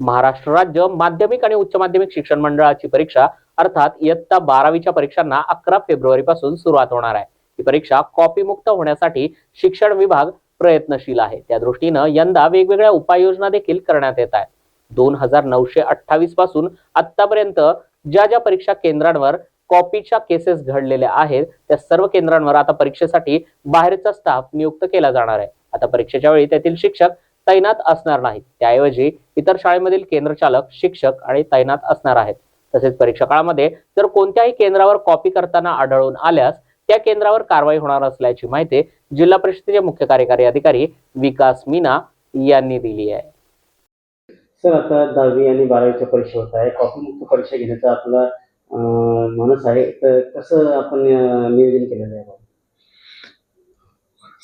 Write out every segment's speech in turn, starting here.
महाराष्ट्र राज्य माध्यमिक आणि उच्च माध्यमिक शिक्षण मंडळाची परीक्षा अर्थात इयत्ता बारावीच्या परीक्षांना अकरा फेब्रुवारी पासून सुरुवात होणार आहे. ही परीक्षा कॉपीमुक्त होण्यासाठी शिक्षण विभाग प्रयत्नशील आहे. त्या दृष्टीनं यंदा वेगवेगळ्या उपाययोजना देखील करण्यात येत आहेत. दोन हजार नऊशे अठ्ठावीसपासून आतापर्यंत ज्या ज्या परीक्षा केंद्रांवर कॉपीच्या केसेस घडलेल्या आहेत त्या सर्व केंद्रांवर आता परीक्षेसाठी बाहेरचा स्टाफ नियुक्त केला जाणार आहे. आता परीक्षेच्या वेळी तेथील शिक्षक तैनात असणार नाहीत. त्याऐवजी इतर शाळेमधील केंद्र चालक शिक्षक आणि तैनात असणार आहेत. तसेच परीक्षा काळामध्ये जर कोणत्याही केंद्रावर कॉपी करताना आढळून आल्यास त्या केंद्रावर कारवाई होणार असल्याची माहिती जिल्हा परिषदेचे मुख्य कार्यकारी अधिकारी विकास मीना यांनी दिली आहे. सर आता दहावी आणि बारावीच्या परीक्षा होत आहे कॉपीमुक्त परीक्षा घेण्याचा आपला मनस आहे. तर कसं आपण नियोजन केलेलं आहे?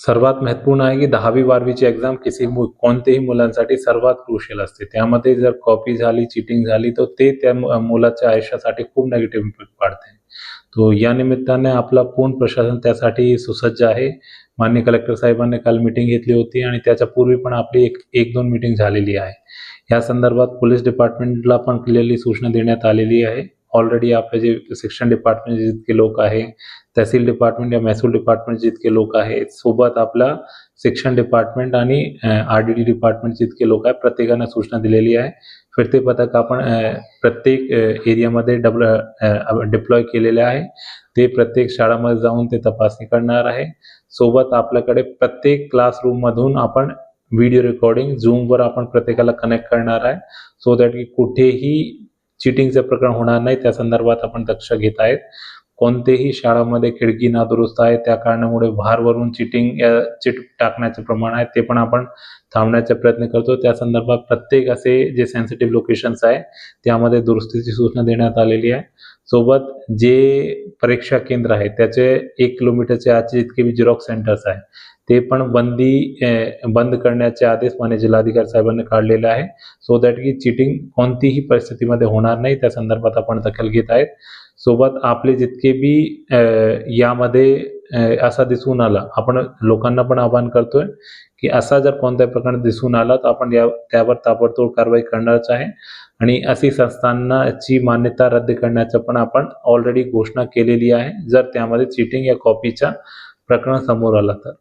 सर्वात महत्त्वपूर्ण आहे की दहावी बारावीची एक्झाम किसी मु कोणत्याही मुलांसाठी सर्वात क्रुशियल असते. त्यामध्ये जर कॉपी झाली चिटिंग झाली तर ते त्या मुलाच्या आयुष्यासाठी खूप नेगेटिव्ह इम्पॅक्ट पाडते. तो या निमित्ताने आपला पूर्ण प्रशासन त्यासाठी सुसज्ज आहे. माननीय कलेक्टर साहेबांनी काल मिटिंग घेतली होती आणि त्याच्या पूर्वी पण आपली एक एक दोन मिटिंग झालेली आहे. या संदर्भात पोलीस डिपार्टमेंटला पण क्लिअरली सूचना देण्यात आलेली आहे. ऑलरेडी आपले जे शिक्षण डिपार्टमेंट जितके लोक आहे तहसील डिपार्टमेंट या महसूल डिपार्टमेंट जितके लोक आहेत सोबत आपला शिक्षण डिपार्टमेंट आणि आर डी डी डिपार्टमेंट जितके लोक आहेत प्रत्येकानं सूचना दिलेली आहे. फिरते पथक आपण प्रत्येक एरियामध्ये डब्ल डिप्लॉय केलेले आहे. ते प्रत्येक शाळामध्ये जाऊन ते तपासणी करणार आहे. सोबत आपल्याकडे प्रत्येक क्लासरूममधून आपण व्हिडिओ रेकॉर्डिंग झूमवर आपण प्रत्येकाला कनेक्ट करणार आहे. सो दॅट की कुठेही चिटिंगचे प्रकरण होणार नाही. त्या संदर्भात आपण दक्ष घेत आहेत. कोणतेही शाळामध्ये खिडकी नादुरुस्त आहे त्या कारणामुळे भारवरून चिटिंग चिट टाकण्याचे प्रमाण आहे ते पण आपण थांबण्याचा प्रयत्न करतो. त्या संदर्भात प्रत्येक असे जे सेन्सिटिव्ह लोकेशन्स आहे त्यामध्ये दुरुस्तीची सूचना देण्यात आलेली आहे. सोबत जे परीक्षा केंद्र आहे त्याचे एक किलोमीटरच्या आजचे जितके बी झेरॉक्स सेंटर्स आहे ते पण बंदी बंद करण्याचे आदेश मान्य जिल्हाधिकारी साहेबांनी काढलेले आहे. सो दॅट की चिटिंग कोणतीही परिस्थितीमध्ये होणार नाही. त्या संदर्भात आपण दखल घेत आहेत. सोबत आपले जितके बी यामध्ये असा दिसून आला आपण लोकांना पण आवाहन करतोय की असा जर कोणत्या प्रकारे दिसून आला तर आपण या त्यावर ताबडतोब कारवाई करणारच आहे. आणि अशी संस्थांनाची मान्यता रद्द करण्याचं पण आपण ऑलरेडी घोषणा केलेली आहे. जर त्यामध्ये चिटिंग या कॉपीच्या प्रकरण समोर आला तर.